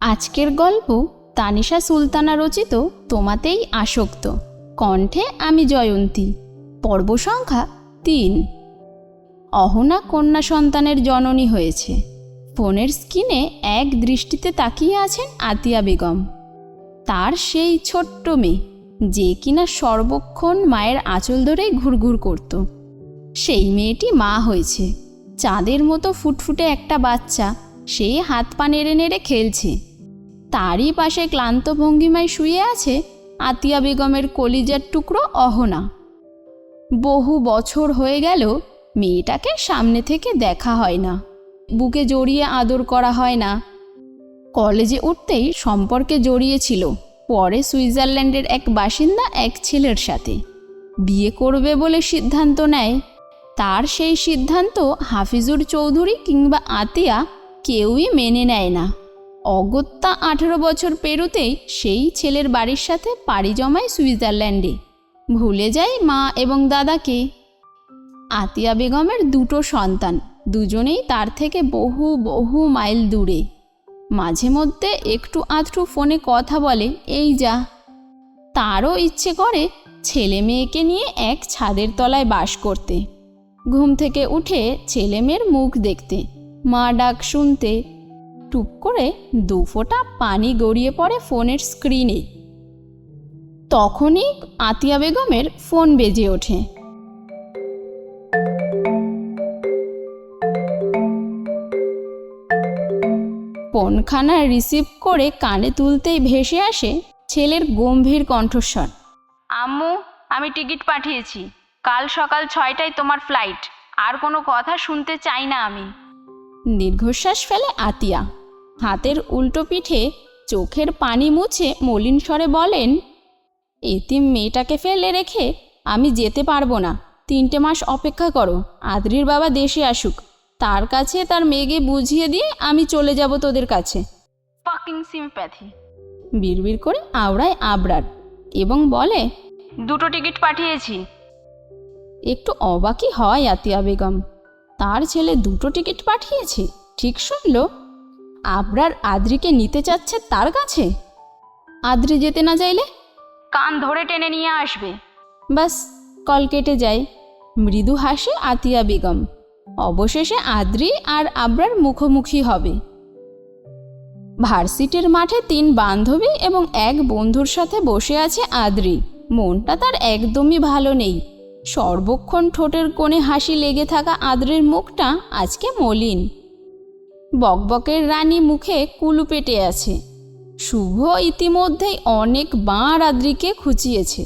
আজকের গল্প তানিশা সুলতানা রচিত তোমাতেই আসক্ত। কণ্ঠে আমি জয়ন্তী। পর্ব সংখ্যা তিন। অহনা কন্যা সন্তানের জননী হয়েছে। ফোনের স্ক্রিনে এক দৃষ্টিতে তাকিয়ে আছেন আতিয়া বেগম। তার সেই ছোট্ট মেয়ে, যে কিনা সর্বক্ষণ মায়ের আঁচল ধরেই ঘুরঘুর করত। সেই মেয়েটি মা হয়েছে। চাঁদের মতো ফুটফুটে একটা বাচ্চা, সে হাত পা নেড়ে নেড়ে খেলছে। তারই পাশে ক্লান্ত ভঙ্গিমায় শুয়ে আছে আতিয়া বেগমের কলিজার টুকরো অহনা। বহু বছর হয়ে গেল মেয়েটাকে সামনে থেকে দেখা হয় না। বুকে জড়িয়ে আদর করা হয় না। কলেজে উঠতেই সম্পর্কে জড়িয়েছিল পরে সুইজারল্যান্ডের এক বাসিন্দা এক ছেলের সাথে। বিয়ে করবে বলে সিদ্ধান্ত নেয়। তার সেই সিদ্ধান্ত হাফিজুর চৌধুরী কিংবা আতিয়া কেউই মেনে নেয় না। অগত্যা আঠেরো বছর পেরোতেই সেই ছেলের বাড়ির সাথে পাড়ি জমায় সুইজারল্যান্ডে। ভুলে যায় মা এবং দাদাকে। আতিয়া বেগমের দুটো সন্তান, দুজনেই তার থেকে বহু বহু মাইল দূরে। মাঝে মধ্যে একটু আধটু ফোনে কথা বলে, এই যা। তারও ইচ্ছে করে ছেলে মেয়েকে নিয়ে এক ছাদের তলায় বাস করতে। ঘুম থেকে উঠে ছেলে মেয়ের মুখ দেখতে, মা ডাক শুনতে। টুপ করে দু ফোঁটা পানি গড়িয়ে পড়ে ফোনের স্ক্রিনে তখনই আতিয়া বেগমের ফোন বেজে ওঠে। ফোনখানা রিসিভ করে কানে তুলতেই ভেসে আসে ছেলের গম্ভীর কণ্ঠস্বর। আম্মু, আমি টিকিট পাঠিয়েছি। কাল সকাল ছয়টায় তোমার ফ্লাইট আর কোনো কথা শুনতে চাই না আমি। দীর্ঘশ্বাস ফেলে আতিয়া। হাতের উল্টো পিঠে চোখের পানি মুছে মলিন স্বরে বলেন এতিম মেয়েটাকে ফেলে রেখে আমি যেতে পারব না। তিনটে মাস অপেক্ষা করো আদ্রির বাবা দেশে আসুক। তার কাছে তার মেয়েকে বুঝিয়ে দিয়ে আমি চলে যাব তোদের কাছে। ফাকিং সিম্প্যাথি বিড়বিড় করে আওড়ায় আবরার এবং বলে দুটো টিকিট পাঠিয়েছি। একটু অবাকই হয় আতিয়া বেগম। তার ছেলে দুটো টিকিট পাঠিয়েছে? ঠিক শুনল? আবরার আদ্রিকে নিতে চাচ্ছে তার কাছে? আদ্রি যেতে না চাইলে? কান ধরে টেনে নিয়ে আসবে। বাস কল কেটে যায় মৃদু হাসে আতিয়া বেগম। অবশেষে আদ্রি আর আবরার মুখোমুখি হবে। ভার্সিটির মাঠে তিন বান্ধবী এবং এক বন্ধুর সাথে বসে আছে আদ্রি। মনটা তার একদমই ভালো নেই। সর্বক্ষণ ঠোঁটের কোণে হাসি লেগে থাকা আদ্রির মুখটা আজকে মলিন। বকবকের রানী মুখে কুলু পেটে আছে। শুভ ইতিমধ্যেই অনেক বাঁ আদ্রিকে খুঁচিয়েছে।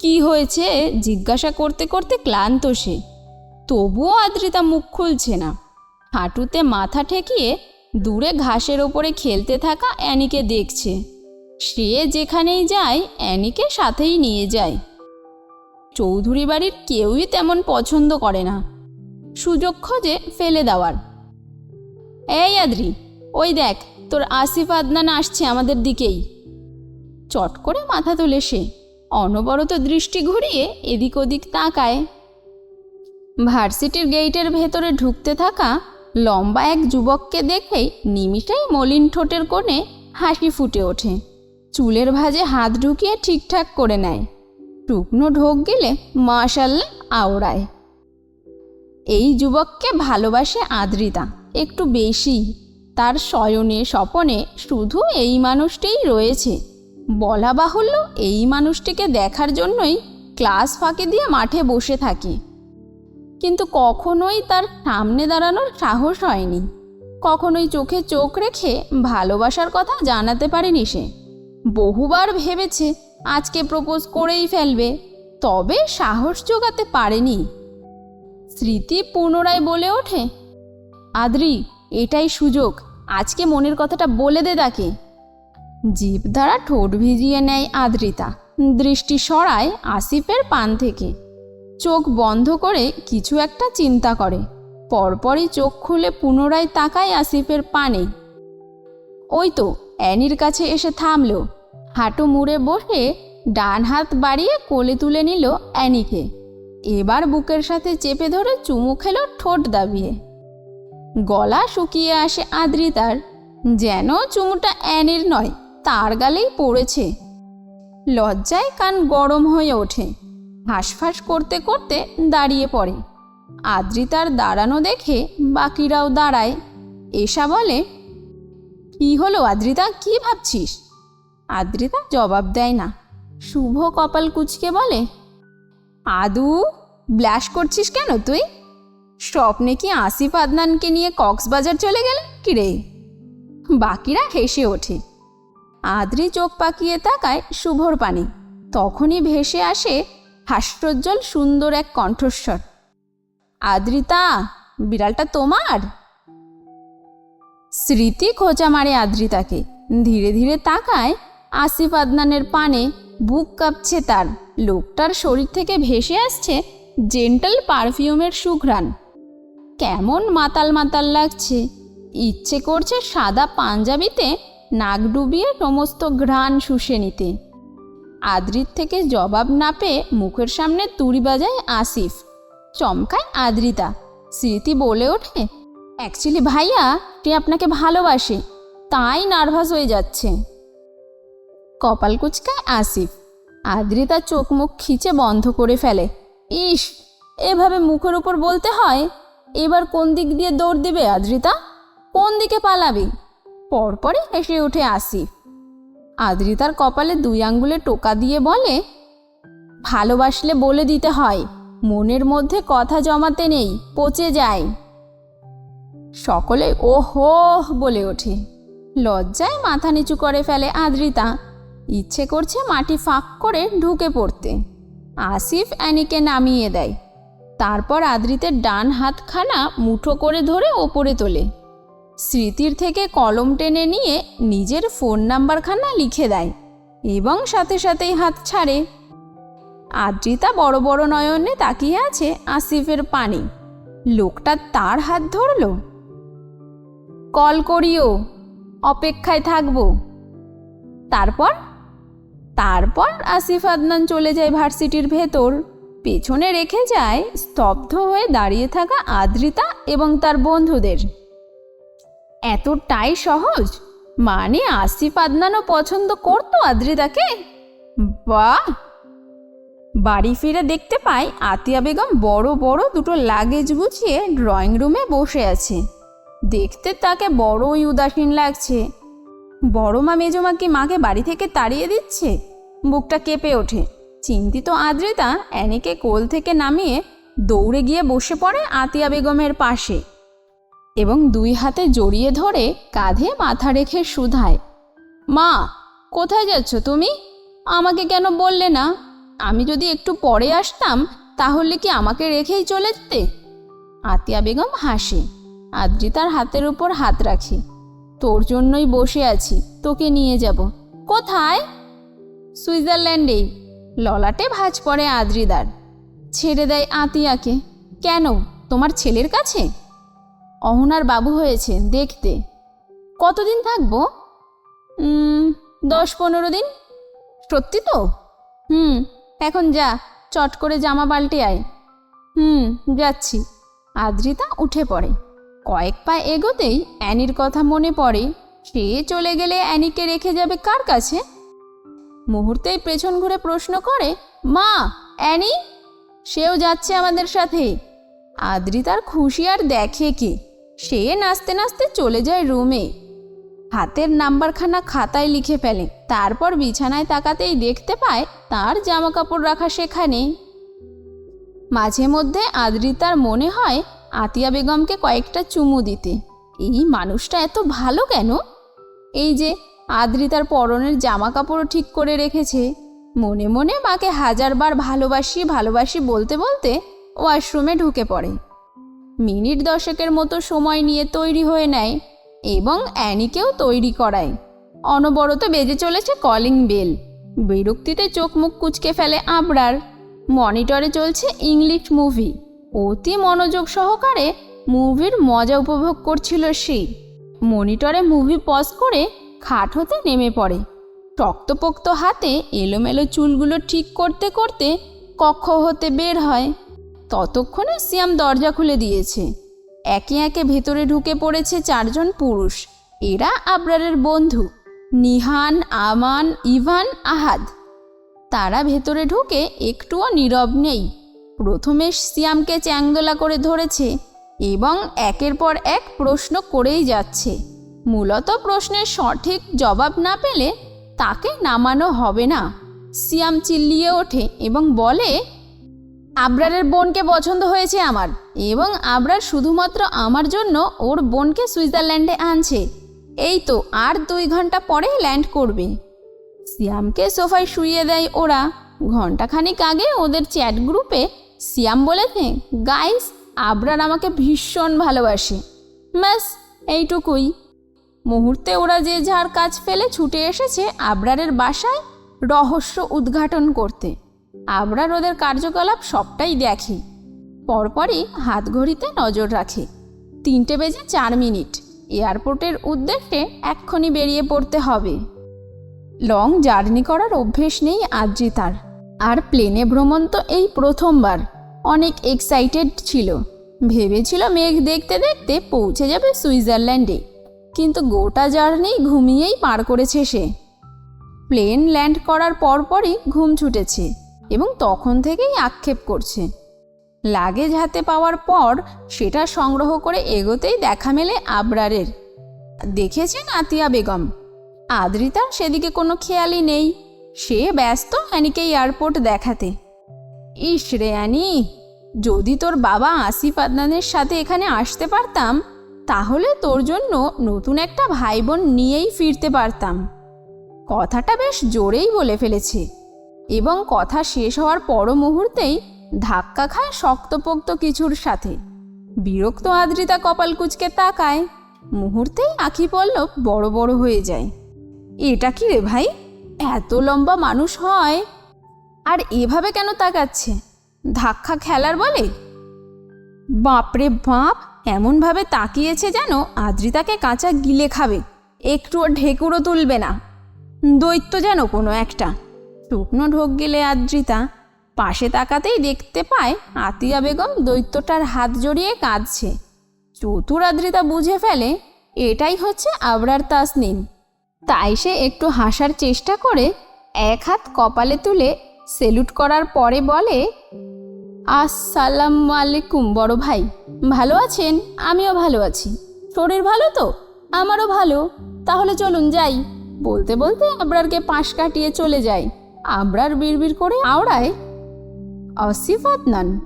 কি হয়েছে জিজ্ঞাসা করতে করতে ক্লান্ত সে। তবুও আদ্রিতা মুখ খুলছে না। হাঁটুতে মাথা ঠেকিয়ে দূরে ঘাসের ওপরে খেলতে থাকা অ্যানিকে দেখছে। সে যেখানেই যায়, অ্যানিকে সাথেই নিয়ে যায়। চৌধুরী বাড়ির কেউই তেমন পছন্দ করে না। সুযোগ খোঁজে ফেলে দেওয়ার। এই আদ্রি, ওই দেখ, তোর আসিফ আদনান আসছে আমাদের দিকেই। চট করে মাথা তোলে সে, অনবরত দৃষ্টি ঘুরিয়ে এদিক ওদিক তাকায়। ভার্সিটির গেইটের ভেতরে ঢুকতে থাকা লম্বা এক যুবককে দেখেই নিমিষেই মলিন ঠোঁটের কোণে হাসি ফুটে ওঠে। চুলের ভাঁজে হাত ঢুকিয়ে ঠিকঠাক করে নেয়। টুকনো ঢোক গেলে মাশাল্লা আওড়ায়। এই যুবককে ভালোবাসে আদ্রিতা। একটু বেশি। তার শয়নে স্বপনে শুধু এই মানুষটিই রয়েছে। বলা বাহুল্য এই মানুষটিকে দেখার জন্যই ক্লাস ফাঁকি দিয়ে মাঠে বসে থাকি। কিন্তু কখনোই তার সামনে দাঁড়ানোর সাহস হয়নি। কখনোই চোখে চোখ রেখে ভালোবাসার কথা জানাতে পারেনি সে। বহুবার ভেবেছে আজকে প্রপোজ করেই ফেলবে, তবে সাহস জোগাতে পারেনি। স্মৃতি পুনরায় বলে ওঠে আদ্রি, এটাই সুযোগ। আজকে মনের কথাটা বলে দে তাকে। জীব দ্বারা ঠোঁট ভিজিয়ে নেয় আদ্রিতা। দৃষ্টি সরায় আসিফের পান থেকে। চোখ বন্ধ করে কিছু একটা চিন্তা করে। পরপরই চোখ খুলে পুনরায় তাকায় আসিফের পানে। ওই তো, অ্যানির কাছে এসে থামল। হাঁটু মুড়ে বসে ডান হাত বাড়িয়ে কোলে তুলে নিল অ্যানিকে। এবার বুকের সাথে চেপে ধরে চুমু খেল ঠোঁট দাবিয়ে। গলা শুকিয়ে আসে আদ্রিতার যেন চুমুটা অ্যানের নয়, তার গালেই পড়েছে। লজ্জায় কান গরম হয়ে ওঠে, হাঁসফাঁস করতে করতে দাঁড়িয়ে পড়ে। আদ্রিতার দাঁড়ানো দেখে বাকিরাও দাঁড়ায়। এসা বলে, কি হলো আদ্রিতা কি ভাবছিস? আদ্রিতা জবাব দেয় না। শুভ কপাল কুচকে বলে, আদু, ব্লাশ করছিস কেন তুই? স্বপ্নে কি আসিফ আদনানকে নিয়ে কক্সবাজার চলে গেলেন কি রে? বাকিরা হেসে ওঠে। আদ্রি চোখ পাকিয়ে তাকায় শুভর পানে। তখনই ভেসে আসে হাস্যোজ্জ্বল সুন্দর এক কণ্ঠস্বর। আদ্রিতা, বিড়ালটা তোমার? স্মৃতি খোঁচা মারে আদ্রিতাকে। ধীরে ধীরে তাকায় আসিফ আদনানের পানে। বুক কাঁপছে তার। লোকটার শরীর থেকে ভেসে আসছে জেন্টাল পারফিউমের সুঘ্রাণ। কেমন মাতাল মাতাল লাগছে। ইচ্ছে করছে সাদা পাঞ্জাবিতে নাক ডুবিয়ে সমস্ত ঘ্রাণ শুষে নিতে। আদ্রির থেকে জবাব না পেয়ে মুখের সামনে তুড়ি বাজায় আসিফ। চমকায় আদ্রিতা। স্মৃতি বলে ওঠে, অ্যাকচুয়ালি ভাইয়া, সে আপনাকে ভালোবাসে, তাই নার্ভাস হয়ে যাচ্ছে। কপাল কুচকায় আসিফ। আদ্রিতা চোখ মুখ খিচে বন্ধ করে ফেলে। ইস, এভাবে মুখের উপর বলতে হয়? এবার কোন দিক দিয়ে দৌড় দিবে আদ্রিতা? কোন দিকে পালাবে? পরপরই হেসে উঠে আসিফ আদ্রিতার কপালে দুই আঙ্গুলে টোকা দিয়ে বলে, ভালোবাসলে বলে দিতে হয়, মনের মধ্যে কথা জমাতে নেই, পচে যায়। সকলে ওহো বলে ওঠে। লজ্জায় মাথা নিচু করে ফেলে আদ্রিতা। ইচ্ছে করছে মাটি ফাঁক করে ঢুকে পড়তে। আসিফ অ্যানিকে নামিয়ে দেয়। তারপর আদ্রিতের ডান হাতখানা মুঠো করে ধরে ওপরে তোলে। স্মৃতির থেকে কলম টেনে নিয়ে নিজের ফোন নাম্বারখানা লিখে দেয় এবং সাথে সাথেই হাত ছাড়ে। আদ্রিতা বড় বড় নয়নে তাকিয়ে আছে আসিফের পানি। লোকটা তার হাত ধরলো। কল করিও, অপেক্ষায় থাকব। তারপর? তারপর আসিফ আদনান চলে যায় ভার্সিটির ভেতর। পেছনে রেখে যায় স্তব্ধ হয়ে দাঁড়িয়ে থাকা আদ্রিতা এবং তার বন্ধুদের। এতটাই সহজ? মানে আসিফ আদনানও পছন্দ করতো আদ্রিতাকে? বাহ! বাড়ি ফিরে দেখতে পাই আতিয়া বেগম বড় বড় দুটো লাগেজ গুছিয়ে ড্রয়িং রুমে বসে আছে। দেখতে তাকে বড়ই উদাসীন লাগছে। বড় মা মেজমা কি মাকে বাড়ি থেকে তাড়িয়ে দিচ্ছে? বুকটা কেঁপে ওঠে। চিন্তিত আদ্রিতা অ্যানিকে কোল থেকে নামিয়ে দৌড়ে গিয়ে বসে পড়ে আতিয়া বেগমের পাশে এবং দুই হাতে জড়িয়ে ধরে কাঁধে মাথা রেখে শুধায়, মা, কোথায় যাচ্ছ তুমি? আমাকে কেন বললে না? আমি যদি একটু পরে আসতাম, তাহলে কি আমাকে রেখেই চলে যেতে? আতিয়া বেগম হাসে, আদ্রিতার হাতের উপর হাত রাখে। তোর জন্যই বসে আছি, তোকে নিয়ে যাব। কোথায়? সুইজারল্যান্ডে ললাটে ভাজ পড়ে আদ্রিদার। ছেড়ে দেয় আতিয়াকে, কেন? তোমার ছেলের কাছে? অহনার বাবু হয়েছে, দেখতে। কতদিন থাকব? দশ পনেরো দিন। সত্যি তো? হুম, এখন যা, চট করে জামা পাল্টে আয়। হুম, যাচ্ছি। আদ্রিতা উঠে পড়ে। কয়েক পা এগোতেই অ্যানির কথা মনে পড়ে, সে চলে গেলে অ্যানিকে রেখে যাবে কার কাছে? মুহূর্তেই পেছন ঘুরে প্রশ্ন করে, মা, অ্যানি? সেও যাচ্ছে আমাদের সাথে। আদ্রিতার খুশি আর দেখে কি, সে নাচতে নাচতে চলে যায় রুমে। হাতের নাম্বারখানা খাতায় লিখে ফেলে, তারপর বিছানায় তাকাতেই দেখতে পায় তার জামা কাপড় রাখা সেখানে। মাঝে মধ্যে আদ্রিতার মনে হয় আতিয়া বেগমকে কয়েকটা চুমু দিতে। এই মানুষটা এত ভালো কেন? এই যে আদ্রিতার পরনের জামা কাপড়ও ঠিক করে রেখেছে। মনে মনে মাকে হাজারবার ভালোবাসি ভালোবাসি বলতে বলতে ওয়াশরুমে ঢুকে পড়ে। মিনিট দশেকের মতো সময় নিয়ে তৈরি হয়ে নেয় এবং অ্যানিকেও তৈরি করায়। অনবরত বেজে চলেছে কলিং বেল। বিরক্তিতে চোখ মুখ কুচকে ফেলে আবরার। মনিটরে চলছে ইংলিশ মুভি। অতি মনোযোগ সহকারে মুভির মজা উপভোগ করছিল সে। মনিটরে মুভি পজ করে খাট হতে নেমে পড়ে। শক্তপোক্ত হাতে এলোমেলো চুলগুলো ঠিক করতে করতে কক্ষ হতে বের হয়। ততক্ষণে সিয়াম দরজা খুলে দিয়েছে। একে একে ভেতরে ঢুকে পড়েছে চারজন পুরুষ। এরা আবরারের বন্ধু, নিহান, আমান, ইভান, আহাদ। তারা ভেতরে ঢুকে একটুও নীরব নেই। প্রথমে সিয়ামকে চ্যাংদোলা করে ধরেছে এবং একের পর এক প্রশ্ন করেই যাচ্ছে। মূলত প্রশ্নের সঠিক জবাব না পেলে তাকে নামানো হবে না। সিয়াম চিল্লিয়ে ওঠে এবং বলে, আবরারের বোনকে পছন্দ হয়েছে আমার এবং আবরার শুধুমাত্র আমার জন্য ওর বোনকে সুইজারল্যান্ডে আনছে। এই তো আর দুই ঘণ্টা পরে ল্যান্ড করবে। সিয়ামকে সোফায় শুইয়ে দেয় ওরা। ঘন্টাখানিক আগে ওদের চ্যাট গ্রুপে সিয়াম বলেছে গাইস, আবরার আমাকে ভীষণ ভালোবাসে। ব্যাস, এইটুকুই। মুহূর্তে ওরা যে যার কাজ ফেলে ছুটে এসেছে আবরারের বাসায় রহস্য উদ্ঘাটন করতে। আবরার ওদের কার্যকলাপ সবটাই দেখে। পরপরই হাত ঘড়িতে নজর রাখে। তিনটে বেজে চার মিনিট। এয়ারপোর্টের উদ্দেশ্যে এক্ষুনি বেরিয়ে পড়তে হবে। লং জার্নি করার অভ্যেস নেই আদ্রিতার আর প্লেনে ভ্রমণ তো এই প্রথমবার। অনেক এক্সাইটেড ছিল। ভেবেছিল মেঘ দেখতে দেখতে পৌঁছে যাবে সুইজারল্যান্ডে। কিন্তু গোটা জার্নি ঘুমিয়েই পার করেছে সে। প্লেন ল্যান্ড করার পরপরই ঘুম ছুটেছে এবং তখন থেকেই আক্ষেপ করছে। লাগেজ হাতে পাওয়ার পর সেটা সংগ্রহ করে এগোতেই দেখা মেলে আবরারের। দেখেছেন আতিয়া বেগম? আদ্রিতার সেদিকে কোনো খেয়ালই নেই। সে ব্যস্ত অ্যানিকে এয়ারপোর্ট দেখাতে। ইস রে অ্যানি, যদি তোর বাবা আসিফ আদনানের সাথে এখানে আসতে পারতাম তাহলে তোর জন্য নতুন একটা ভাই বোন নিয়েই ফিরতে পারতাম। কথাটা বেশ জোরেই বলে ফেলেছে এবং কথা শেষ হওয়ার পর মুহূর্তেই ধাক্কা খায় শক্তপোক্ত কিছুর সাথে। বিরক্ত আদ্রিতা কপাল কুচকে তাকায়। মুহূর্তেই আখি পল্লব বড় বড় হয়ে যায়। এটা কি রে ভাই? এত লম্বা মানুষ হয়। আর এভাবে কেন তাকাচ্ছে? ধাক্কা খেলার বলে? বাপরে বাপ! এমনভাবে তাকিয়েছে যেন আদ্রিতাকে কাঁচা গিলে খাবে। একটুও ঢেকুরও তুলবে না। দৈত্য যেন কোনো একটা। শুকনো ঢোক গেলে আদ্রিতা পাশে তাকাতেই দেখতে পায় আতিয়া বেগম দৈত্যটার হাত জড়িয়ে কাঁদছে। চতুর আদ্রিতা বুঝে ফেলে এটাই হচ্ছে আবরার তাসনিম। তাই সে একটু হাসার চেষ্টা করে এক হাত কপালে তুলে সেলুট করার পরে বলে আসসালামু আলাইকুম, বড় ভাই। ভালো আছেন? আমিও ভালো আছি। শরীর ভালো তো? আমারও ভালো। তাহলে চলুন যাই। বলতে বলতে আবরারকে পাশ কাটিয়ে চলে যায় আবরার বিড়বিড় করে আওড়ায় অসিফ আদনান